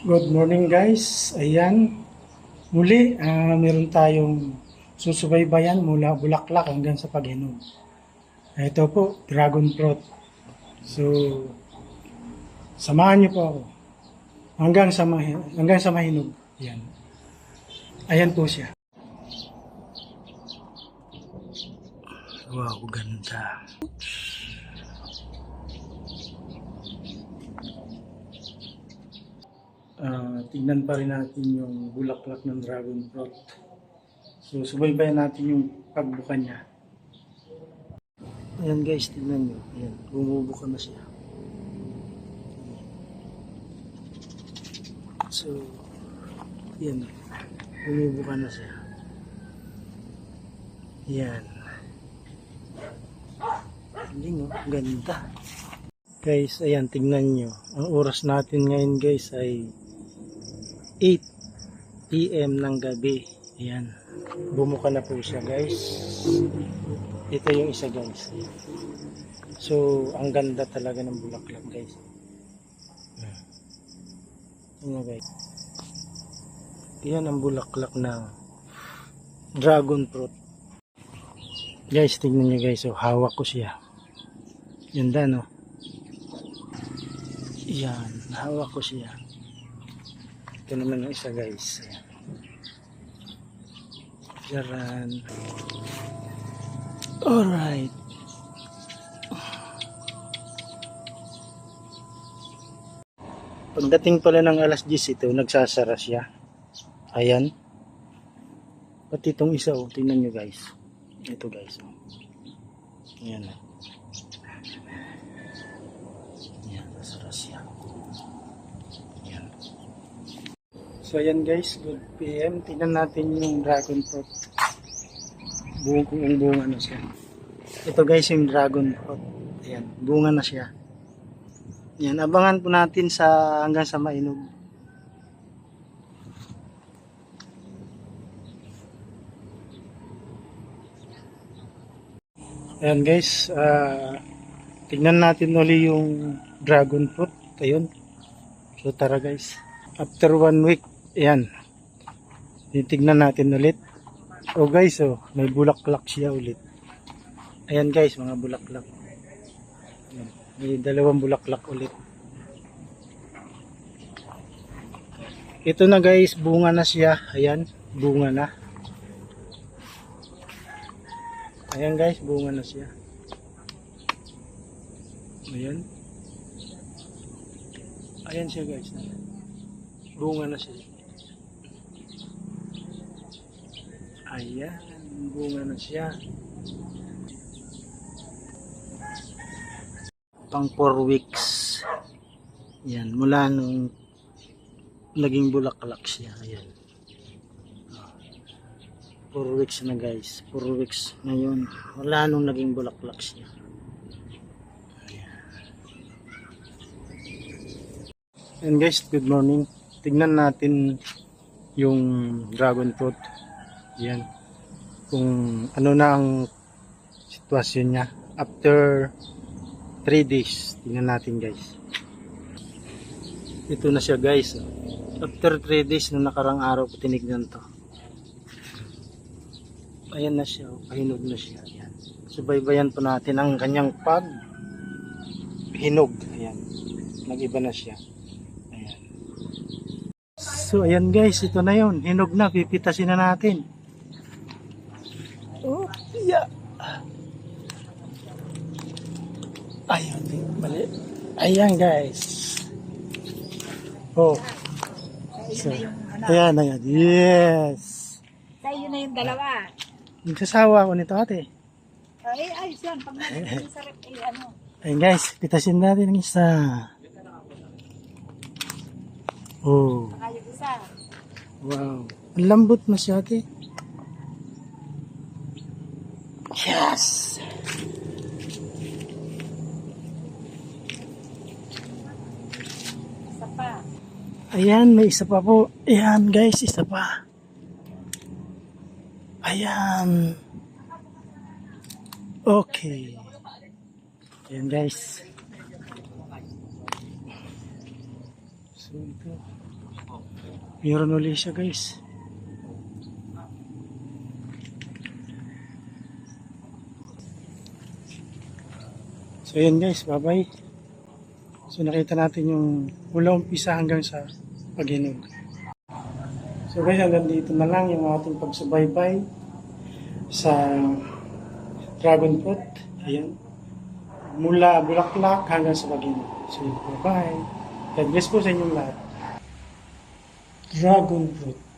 Good morning guys. Ayan. Muli, ah, meron tayong susubaybayan mula bulaklak hanggang sa paghinog. Ito po, dragon fruit. So, samahan niyo po ako. Hanggang sa, mahi- hanggang sa mahinog. Ayan. Ayan po siya. Wow, ganda. Ah, tingnan pa rin natin yung bulaklak ng dragon fruit. So, subaybayan natin yung pagbuka niya. Ayan guys, tingnan nyo. Ayan, bumubuka na siya. So, ayan. Bumubuka na siya. Ayan. Galing oh, ganda. Guys, ayan, tingnan nyo. Ang oras natin ngayon guys ay 8 p.m. ng gabi. Ayan. Bumuka na po siya guys. Ito yung isa guys. So, ang ganda talaga ng bulaklak guys. Tingnan guys. Yan ang bulaklak ng dragon fruit. Guys, tingnan nyo guys. So, hawak ko siya. Ganda no? Yan. Hawak ko siya. Ito naman ang isa guys. Ayan. Jaran. Alright. Pagdating pala ng alas 10 ito, nagsasara siya. Ayan. Pati itong isa, oh, tingnan nyo guys. Ito guys. Oh. Ayan. Oh. Ayan, nasara siya. Ayan. So ayan guys, good PM. Tingnan natin yung dragon fruit. Buong kung bunga na siya. Ito guys yung dragon fruit. Ayan, bunga na siya. Ayan, abangan po natin sa hanggang sa mainog. Ayan guys, ah tignan natin uli yung dragon fruit. Ayun. So tara guys. After one week, ayan. Titignan natin ulit. Oh guys, oh, may bulaklak siya ulit. Ayan guys, mga bulaklak. May dalawang bulaklak ulit. Ito na guys, bunga na siya. Ayan, bunga na. Ayan guys, bunga na siya. Ayan. Ayan siya guys. Bunga na siya. Ayan, bunga na siya. Pang 4 weeks. Yan, mula nung naging bulaklak siya. Ayan. 4 weeks na guys. 4 weeks ngayon. Wala nung naging bulaklak siya. And guys, good morning. Tignan natin yung dragon fruit. Yan. Kung ano na ang sitwasyon niya. After 3 days. Tingnan natin guys. Ito na siya guys. After 3 days na nakarang araw ko tinignan to. Ayan na siya. oh. Pahinog na siya. Ayan. Subaybayan po natin ang kanyang pag hinog. Ayan. Nag-iba na siya. Ayan. So, ayan guys. Ito na yon Hinog na. Pipitasin na natin. Oh, yeah. Ayun, mali. Ayan guys. Oh. So, ayan, ayan. Yes. Sa'yo na yung dalawa. Nagsasawa ako nito ate. Ay, ayos yan. Pag nalagay sa rep, eh, ano. Ayun guys, pitasin natin ang isa. Oh, yung wow. Ang lambot na siya ate. Yes! Isa pa. Ayan, may isa pa po. Ayan guys, isa pa. Ayan. Okay. Ayan guys. So ito. Meron uli siya guys. So yun guys, bye bye. So nakita natin yung mula umpisa hanggang sa paghinog. So guys, hanggang dito na lang yung ating pagsubaybay sa dragon fruit. Ayan. Mula bulaklak hanggang sa paghinog. So bye bye. God bless po sa inyong lahat. Dragon fruit.